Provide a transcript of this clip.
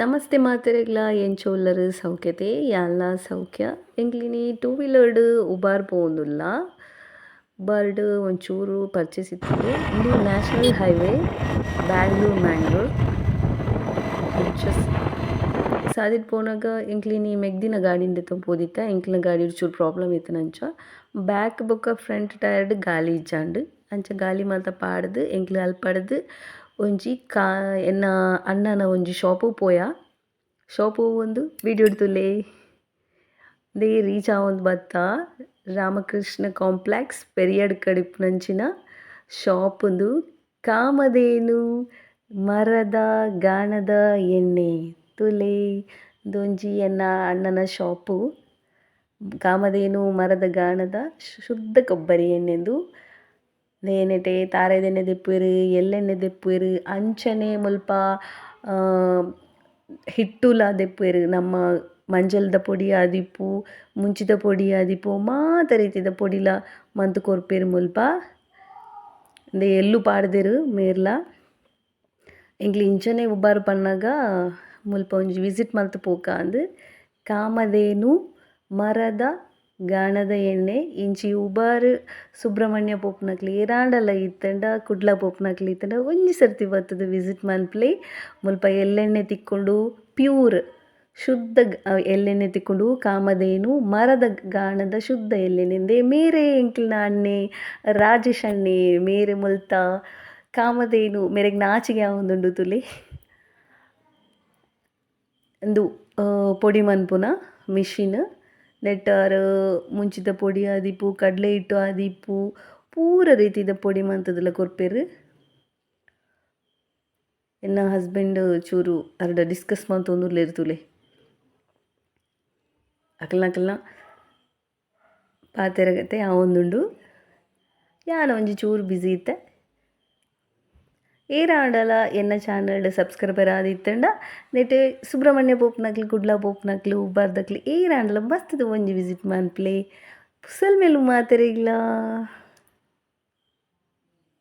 ನಮಸ್ತೆ ಮಾತೆರೆಗ್ಲ ಎಂಚೋಲ್ಲರ್ ಸೌಖ್ಯತೆ ಎಲ್ಲ ಸೌಖ್ಯ? ಎಂಕ್ಲಿನಿ ಟೂ ವೀಲರ್ಡ್ ಉಬಾರ್ ಪೋವೊಂದುಲ್ಲ. ಬರ್ಡ್ ಒಂಚೂರು ಪರ್ಚೇಸ್ ಇತ್ತೆ ಇಂದು ನ್ಯಾಷನಲ್ ಹೈವೇ ಬ್ಯಾಂಗ್ಳೂರ್ ಮ್ಯಾಂಗ್ಳೂರ್ ಸಾದಿಟ್ ಪೋನಾಗ ಎಂಕ್ಲಿನಿ ಮೆಗ್ದಿನ ಗಾಡಿನ್ ದೆತೊಂದು ಪೋದಿತ್ತ ಎಂಕ್ಲಿನ ಗಾಡಿ ಚೂರು ಪ್ರಾಬ್ಲಮ್ ಇತ್ತುನಂಚ ಬ್ಯಾಕ್ ಬೊಕ್ಕ ಫ್ರಂಟ್ ಟೈರ್ಡ್ ಗಾಲಿ ಇಜ್ಜಾಂಡ್. ಅಂಚ ಗಾಲಿ ಮಾತ್ರ ಪಾಡ್ದ್ ಎಂಕ್ಲೆ ಅಲ್ಪಡ್ದ್ ಒಂಜಿ ಕಾ, ಎನ್ನ ಅಣ್ಣನ ಒಂಜಿ ಶಾಪ್ ಪೋಯ. ಶಾಪ್ ಒಂದು ತುಲೆ ದೇ ರೀಚ್ ಆವೊಂದು ಬತ್ತ. ರಾಮಕೃಷ್ಣ ಕಾಂಪ್ಲೆಕ್ಸ್ ಪೆರಿಯಡ್ ಕಡಿಪ್ನಂಚಿನ ಶಾಪುಂದು ಕಾಮಧೇನು, ಮರದ, ಗಾಣದ ಎಣ್ಣೆ ತುಲೆ. ದೊಂಜಿ ಎನ್ನ ಅಣ್ಣನ ಶಾಪು ಕಾಮಧೇನು, ಮರದ, ಗಾಣದ ಶುದ್ಧ ಕೊಬ್ಬರಿ ಎಣ್ಣೆಂದು. ನೇನೆಟೆ ತಾರೆದೆನೆ ದೆಪ್ಪುವೆರ್ ಎಲ್ಲೆನೆ ದೆಪ್ಪುವೆರ್ ಅಂಚನೆ ಮುಲ್ಪ ಹಿಟ್ಟುಲ ದೆಪ್ಪುವೆರ್ ನಮ್ಮ ಮಂಜಲ್ದ ಪೊಡಿ ಆದಿಪ್ಪು, ಮುಂಚಿದ ಪೊಡಿ ಆದಿಪ್ಪು, ಮಾತ ರೀತಿದ ಪೊಡಿಲ ಮಂತ್ ಕೊರ್ಪೆರ್ ಮುಲ್ಪ. ಉಂದು ಎಲ್ಲು ಪಾಡ್ದೆರ್ ಮೇರ್ಲ. ಎಂಕ್ಲೆ ಇಂಚನೆ ಉಬಾರು ಪನ್ನಗ ಮುಲ್ಪ ಒಂಜಿ ವಿಸಿಟ್ ಮಲ್ತ್ ಪೋಕಾಂದ್ ಕಾಮಧೇನು ಮರದ ಗಾಣದ ಎಣ್ಣೆ, ಇಂಚಿ ಉಬಾರ್, ಸುಬ್ರಹ್ಮಣ್ಯ ಪೋಪುನಕ್ಲೆ ಏರಾಂಡಲ ಇತ್ತಂಡ, ಕುಡ್ಲ ಪೋಪುನಕ್ಲೆ ಇತ್ತಂಡ, ಒಂಜಿ ಸರ್ತಿ ಬತ್ತುದು ವಿಸಿಟ್ ಮನ್ಪುಲೆ. ಮುಲ್ಪ ಎಳ್ಳೆಣ್ಣೆ ತಿಕ್ಕೊಂಡು ಪ್ಯೂರ್ ಶುದ್ಧ ಎಳ್ಳೆಣ್ಣೆ ತಿಕ್ಕೊಂಡು ಕಾಮಧೇನು, ಮರದ ಗಾಣದ ಶುದ್ಧ ಎಲ್ಲೆಣ್ಣೆ ಮೇರೆ ಎಂಕ್ಲಿನ ಅಣ್ಣೆ ರಾಜೇಶ್ ಅಣ್ಣೆ, ಮೇರೆ ಮುಲ್ತ, ಕಾಮಧೇನು, ಮೇರೆಗೆ ನಾಚಿಗೆ ಆವೊಂದುಂಡು ತುಲೆ. ಒಂದು ಪೊಡಿ ಮನ್ಪುನ, ಮಿಷಿನ್. ನೆಟ್ಟಾರ್, ಮುಂಚಿದ ಪೊಡಿ ಆದಿಪ್ಪು ಕಡ್ಲೆ ಹಿಟ್ಟು ಆದಿಪ್ಪು ಪೂರ ರೀತಿದ ಪೊಡಿ ಮಂತುದುಲ ಕೊರ್ಪೆರ್. ಎನ್ನ ಹಸ್ಬೆಂಡ್ ಚೂರು ಅರ್ಡ ಡಿಸ್ಕಸ್ ಮಂತೊಂದುಲ್ಲೆರ್ ಇರ್ತುಲೆ. ಅಕಲ್ನ ಅಕಲ್ನ ಪಾತೆರಗತೆ ಆವೊಂದುಂಡು ಯಾನ ಒಂಜಿ ಚೂರು ಬ್ಯುಸಿ ಇತ್ತೆ. ಏರಾಂಡಲ ಎನ್ನ ಚಾನಲ್ ಸಬ್ಸ್ಕ್ರೈಬರ್ ಆದಿತ್ತಂಡ ನೆಟ್ ಸುಬ್ರಹ್ಮಣ್ಯ ಪೋಪುನಕ್ಲೆ ಗುಡ್ಲಾ ಪೋಪುನಕ್ಲೆ ಉಬ್ಬಾರ್ದಕ್ಲೆ ಏರಾಂಡಲ ಬತ್ತುದು ಒಂಜಿ ವಿಸಿಟ್ ಮನ್ಪ್ಲೆ. ಪುಸಲ್ ಮೇಲು ಮಾತೆರೆಗ್ಲ.